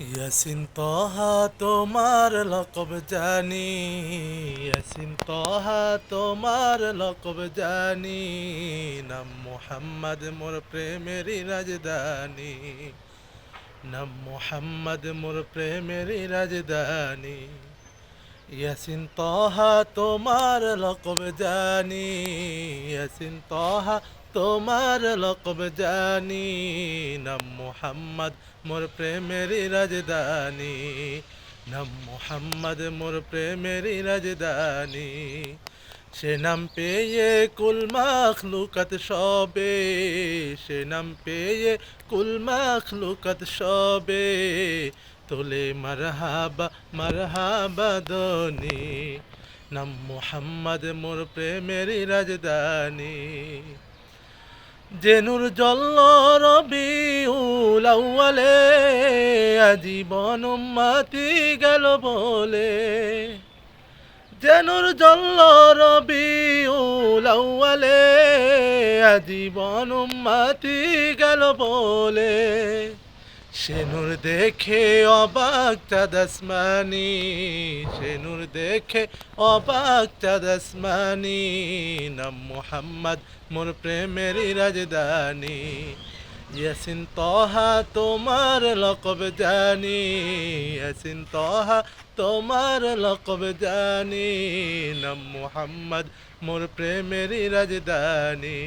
ইয়াসিন তহা তোমার লকব জানি, ইয়াসিন তহা তোমার লকব জানি, নাম মোহাম্মদ মোর প্রেমেরই রাজধানী, নাম মোহাম্মদ মোর প্রেমেরই রাজধানী। ইয়াসিন তহা তোমার লকব জানি, ইয়াসিন তহা তোমার লকব জানি, নাম মুহাম্মদ মোর প্রেমেরই রাজধানী, নাম মুহাম্মদ মোর প্রেমেরই রাজধানী। সে নাম পেয়ে কুল মাখলুকাত সবে, সে নাম পেয়ে কুল মাখলুকাত সবে তোলে, মারহাবা মারহাবা দনি নাম মুহাম্মদ, মোর প্রেমেরই রাজধানী। জেনুর জল্ল রবি উলাউলে আজীবন মাতি গেল বলে। জেনুর জল্ল রবি উলাউলে আজীবন মাতি গেল বলে। সেনুর দেখে অবাক চাদসমানি সেনুর দেখে অবাক চাদসমানি নাম মোহাম্মদ মোর প্রেমেরই রাজধানী। ইয়াসিন তহা তোমার লকব জানি, ইয়াসিন তহা তোমার লকব জানি, নাম মোহাম্মদ মোর প্রেমেরই রাজধানী।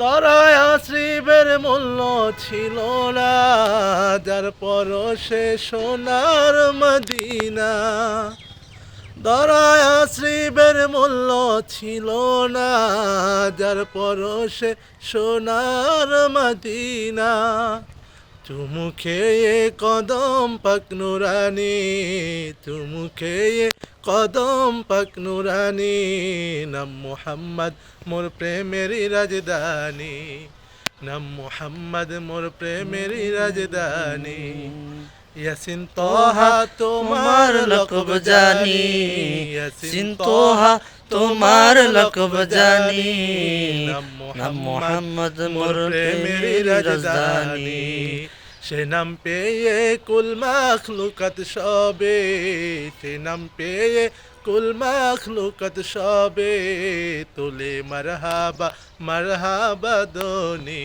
দরায় শ্রীবের মূল্য ছিল না, যার পরশে সোনার মদিনা। দরায় শ্রীবের মূল্য ছিল না, যার পরশে সোনার মদিনা। চুমু খেয়ে কদম পাক নুরানি, তুমুখে কদম পাক নুরানি, নাম মোহাম্মদ মোর প্রেমের রাজধানী, নাম মোহাম্মদ মোর প্রেমের রাজধানী। ইয়াসিন তোহা তোমার লকব জানি, ইয়াসিন তোহা তোমার লকব জানি, নাম মুহাম্মদ মোর প্রেমেরই রাজধানী। সে নাম পেয়ে কুল মাখলুকাত সবে, সে নাম পেয়ে কুল মাখলুকাত সবে, তোলে মারহাবা মারহাবা দনি